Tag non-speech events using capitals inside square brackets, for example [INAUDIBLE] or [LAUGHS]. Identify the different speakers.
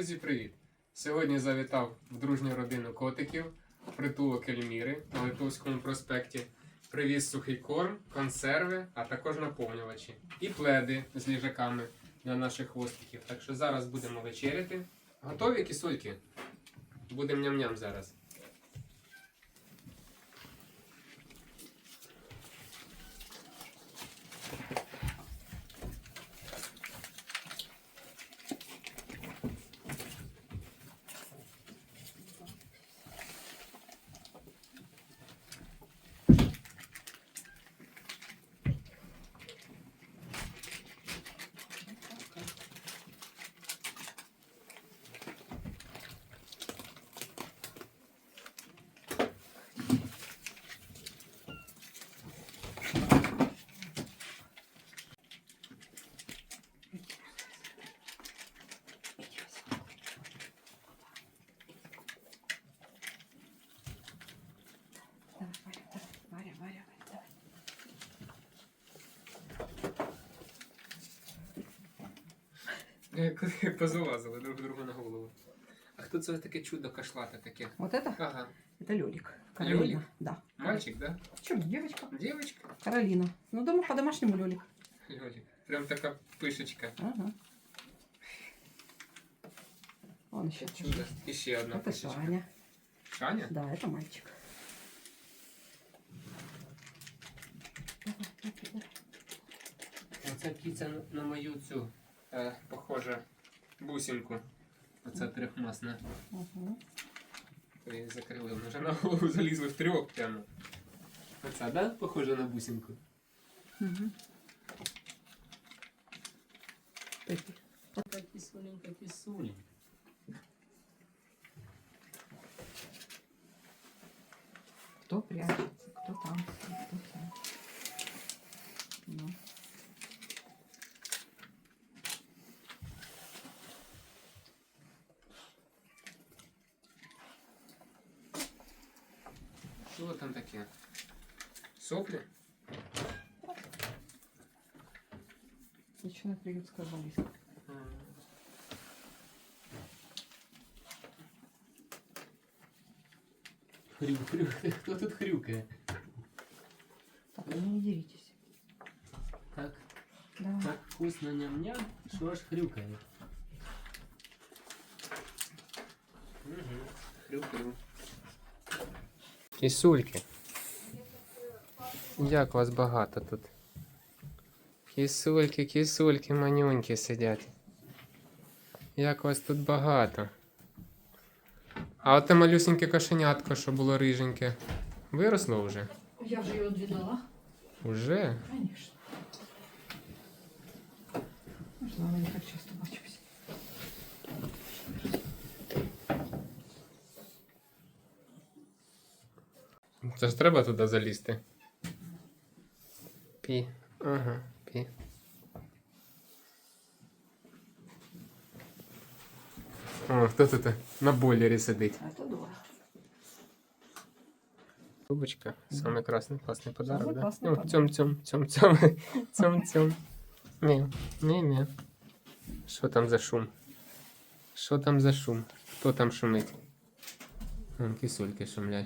Speaker 1: Друзі, привіт! Сьогодні завітав в дружню родину котиків, притулок Ельміри на Литовському проспекті. Привіз сухий корм, консерви, а також наповнювачі. І пледи з ліжаками для наших хвостиків. Так що зараз будемо вечеряти. Готові кисульки? Будемо ням-ням зараз.
Speaker 2: давай.
Speaker 1: Як [LAUGHS] позалазили друг другу на голову. А хто це таке чудо кашлата таке?
Speaker 2: Вот это?
Speaker 1: Ага.
Speaker 2: Это Лёлик. Каролина.
Speaker 1: Лёлик?
Speaker 2: Да.
Speaker 1: Мальчик, да?
Speaker 2: Почему? Девочка.
Speaker 1: Девочка?
Speaker 2: Каролина. Ну, дома по-домашнему Лёлик.
Speaker 1: Льолік. Прям така пишечка.
Speaker 2: Ага. Он еще
Speaker 1: Чудо. І ще одна
Speaker 2: Это
Speaker 1: пишечка.
Speaker 2: Шаня.
Speaker 1: Шаня?
Speaker 2: Да, это мальчик. Давай, давай, давай.
Speaker 1: Оця кіця на- на мою цю е, похожа бусинку. Оця трьохмасна.
Speaker 2: Угу.
Speaker 1: То її закрили. Вони вже на голову залізли в трьох прямо. Оця, да? Похожа на бусинку.
Speaker 2: Угу.
Speaker 1: Така кисуленька, кисуленька.
Speaker 2: Кто прячется, кто там, кто там. Ну.
Speaker 1: Що там таке? Соплі?
Speaker 2: Личная приютская вализка.
Speaker 1: Хрю, хрю. [LAUGHS] Хто тут хрюкає?
Speaker 2: Так, ну не деритесь.
Speaker 1: Так,
Speaker 2: Давай.
Speaker 1: так вкусно ням-ням, що аж хрюкає. Угу. Хрю-хрю. Кисульки. Як вас багато тут? Кисульки, кисульки, манюньки сидять. Як вас тут багато. А оте малюсеньке кошенятко, що було риженьке, виросло вже?
Speaker 2: Я же ее отвидала.
Speaker 1: Уже?
Speaker 2: Конечно. Ну, ладно, не так часто бачусь.
Speaker 1: Це ж треба туди залізти. Пі. Ага, пі. О, хто тут на бойлері сидить?
Speaker 2: А это Дора.
Speaker 1: Трубочка. Самый красный классный подарок,
Speaker 2: Самый
Speaker 1: да?
Speaker 2: классный
Speaker 1: Ну,
Speaker 2: подарок.
Speaker 1: Тьом, тьом, тьом, [LAUGHS] тьом, тьом, тьом. Мі, мі, мі. Що там за шум? Що там за шум? Хто там шумить? Вон кисульки шумлять.